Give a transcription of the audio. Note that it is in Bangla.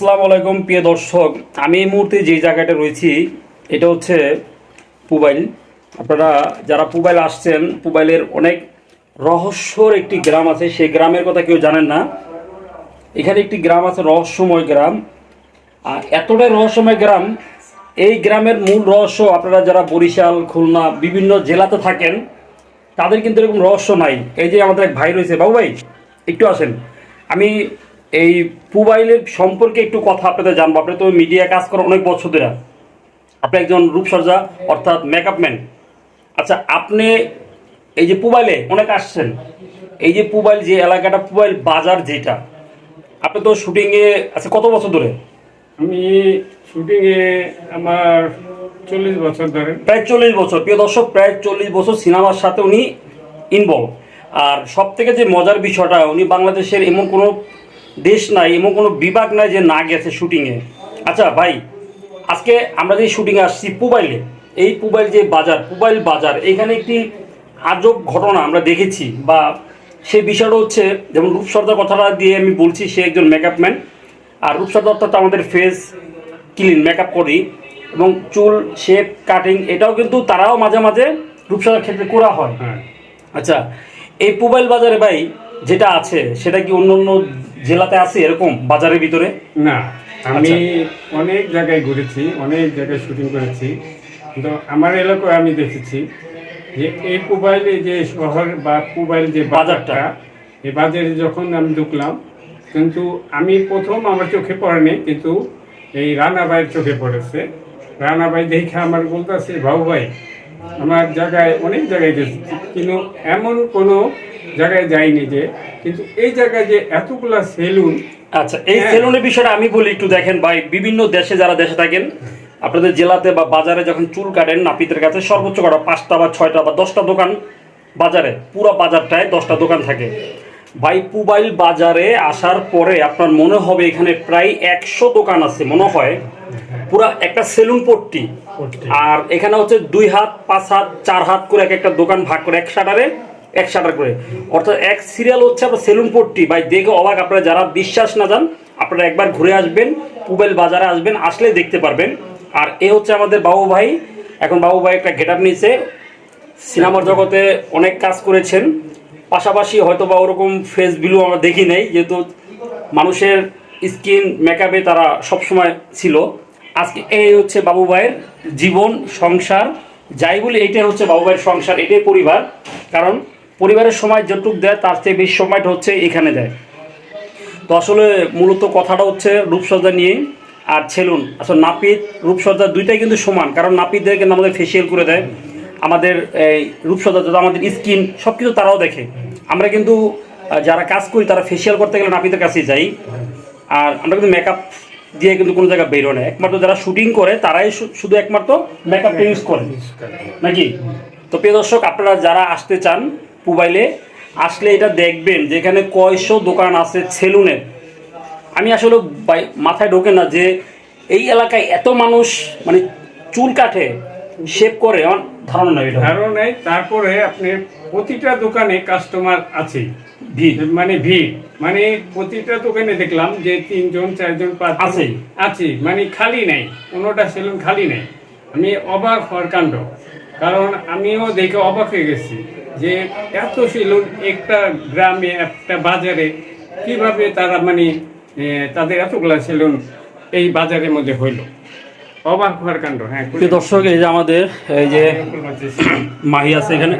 আসসালামু আলাইকুম, প্রিয় দর্শক। আমি এই মুহূর্তে যে জায়গাটা রয়েছি, এটা হচ্ছে পুবাইল। আপনারা যারা পুবাইল আসছেন, পুবাইলের অনেক রহস্যর একটি গ্রাম আছে। সেই গ্রামের কথা কেউ জানেন না। এখানে একটি গ্রাম আছে, রহস্যময় গ্রাম। আর এতটাই রহস্যময় গ্রাম, এই গ্রামের মূল রহস্য, আপনারা যারা বরিশাল, খুলনা, বিভিন্ন জেলাতে থাকেন, তাদের কিন্তু এরকম রহস্য নাই। এই যে আমাদের এক ভাই রয়েছে বাবু ভাই একটু আসেন। আমি এই পুবাইলের সম্পর্কে একটু কথা আপনাদের জানব। আপনি তো মিডিয়া কাজ করেন অনেক বছর ধরে। আপনি একজন রূপসজ্জা অর্থাৎ মেকআপ ম্যান আচ্ছা আপনি এই যে পুবাইলে অনেক আসছেন। এই যে পুবাইল যে এলাকাটা পুবাইল বাজার যেটা আপনি তো শুটিংয়ে আছে কত বছর ধরে? আমি শুটিংয়ে আমার চল্লিশ বছর ধরে। প্রায় চল্লিশ বছর। প্রিয় দর্শক প্রায় চল্লিশ বছর সিনেমার সাথে উনি ইনভলভ আর সব থেকে যে মজার বিষয়টা উনি বাংলাদেশের এমন কোনো দেশ নাই এমন কোনো বিভাগ নাই যে না গেছে শুটিংয়ে আচ্ছা ভাই আজকে আমরা যে শুটিংয়ে আসছি পুবাইলে এই পুবাইল যে বাজার পুবাইল বাজার এখানে একটি আজব ঘটনা আমরা দেখেছি বা সেই বিষয়টা হচ্ছে যেমন রূপসর্দার কথাটা দিয়ে আমি বলছি সে একজন মেকআপ ম্যান আর রূপসর্দা অর্থাৎ আমাদের ফেস ক্লিন মেকআপ করি এবং চুল শেপ কাটিং এটাও কিন্তু তারাও মাঝে মাঝে রূপসজ্জার ক্ষেত্রে করা হয়। হ্যাঁ। আচ্ছা এই পুবাইল বাজারে ভাই যেটা আছে সেটা কি অন্য অন্য জেলাতে আছে এরকম বাজারের ভিতরে? না আমি অনেক জায়গায় ঘুরেছি অনেক জায়গায় শুটিং করেছি। কিন্তু আমার এলাকায় আমি দেখেছি যে এই মোবাইলে যে শহর বা মোবাইল যে বাজারটা। এই বাজারে যখন আমি ঢুকলাম কিন্তু আমি প্রথম আমার চোখে পড়েনি কিন্তু এই রানাবাইয়ের চোখে পড়েছে। রানাবাই দেখে আমার বলতেছে বাবু ভাই আমার জায়গায় অনেক জায়গায় গেছি কিন্তু এমন কোনো জায়গায় যাইনি যে কিন্তু এই জায়গায় যে এতগুলা সেলুন আচ্ছা এই হ্যাঁ। সেলুনের বিষয়টা আমি বলি একটু দেখেন ভাই বিভিন্ন দেশে যারা দেশে থাকেন আপনাদের জেলাতে বা বাজারে যখন চুল কাটেন নাপিতের কাছে সর্বোচ্চ কটা পাঁচটা বা ছয়টা বা দশটা দোকান বাজারে পুরো বাজারটায় দশটা দোকান থাকে ভাই পুবাইল বাজারে আসার পরে আপনার মনে হবে এখানে প্রায় একশো দোকান আছে মনে হয় পুরা একটা সেলুন পট্টি পট্টি। আর এখানে হচ্ছে দুই হাত পাঁচ হাত চার হাত করে এক একটা দোকান ভাগ করে এক শাটারে এক শাটার করে। অর্থাৎ এক সিরিয়াল হচ্ছে আপনার সেলুন পট্টি ভাই দেখে অবাক আপনারা যারা বিশ্বাস না যান, আপনারা একবার ঘুরে আসবেন পুবেল বাজারে আসবেন, আসলে দেখতে পারবেন। আর এ হচ্ছে আমাদের বাবু ভাই। এখন বাবু ভাই একটা গেট আপ নিয়েছে। সিনেমার জগতে অনেক কাজ করেছেন। পাশাপাশি হয়তো বা ওরকম ফেস ভিলু আমরা দেখি নাই, যেহেতু মানুষের স্কিন মেকআপে তারা সবসময় ছিল। আজকে এই হচ্ছে বাবু ভাইয়ের জীবন, সংসার। যাই বলি, এইটাই হচ্ছে বাবু ভাইয়ের সংসার, এটাই পরিবার। কারণ পরিবারের সময় যেটুক দেয়, তার চেয়ে বেশি সময়টা হচ্ছে এখানে দেয়। তো আসলে মূলত কথাটা হচ্ছে রূপসজ্জা নিয়ে আর ছেলুন আসলে নাপিত, রূপসজ্জা দুইটাই কিন্তু সমান। কারণ নাপিতদের কিন্তু আমাদের ফেসিয়াল করে দেয়। আমাদের এই রূপসজ্জা যাতে আমাদের স্কিন সব কিছু তারাও দেখে। আমরা কিন্তু যারা কাজ করি, তারা ফেসিয়াল করতে গেলে নাপিতের কাছেই যাই। আর আমরা কিন্তু মেকআপ দিয়ে কিন্তু কোনো জায়গায় বেরো না। একমাত্র যারা শুটিং করে, তারাই শুধু একমাত্র মেকআপটা ইউজ করে। নাকি? তো প্রিয় দর্শক, আপনারা যারা আসতে চান মোবাইলে আসলে এটা দেখবেন যে এখানে কয়শো দোকান আছে সেলুনের আমি আসলে মাথায় ঢোকে না যে এই এলাকায় এত মানুষ মানে চুল কাটে শেভ করে আমার ধারণা নাই ধারণা নেই তারপরে আপনি প্রতিটা দোকানে কাস্টমার আছে ভিড়। মানে ভিড়। মানে প্রতিটা দোকানে দেখলাম যে তিনজন চারজন পাঁচ আছে আছে মানে খালি নাই কোনোটা সেলুন খালি নাই। আমি অবাক হওয়ার কাণ্ড। কারণ আমিও দেখে অবাক হয়ে গেছি যে এত সেলুন একটা গ্রামে একটা বাজারে কীভাবে তারা মানে তাদের এতগুলো সেলুন এই বাজারের মধ্যে হইল অবাক হওয়ার কাণ্ড হ্যাঁ দর্শক এই যে আমাদের এই যে মাহি আছে এখানে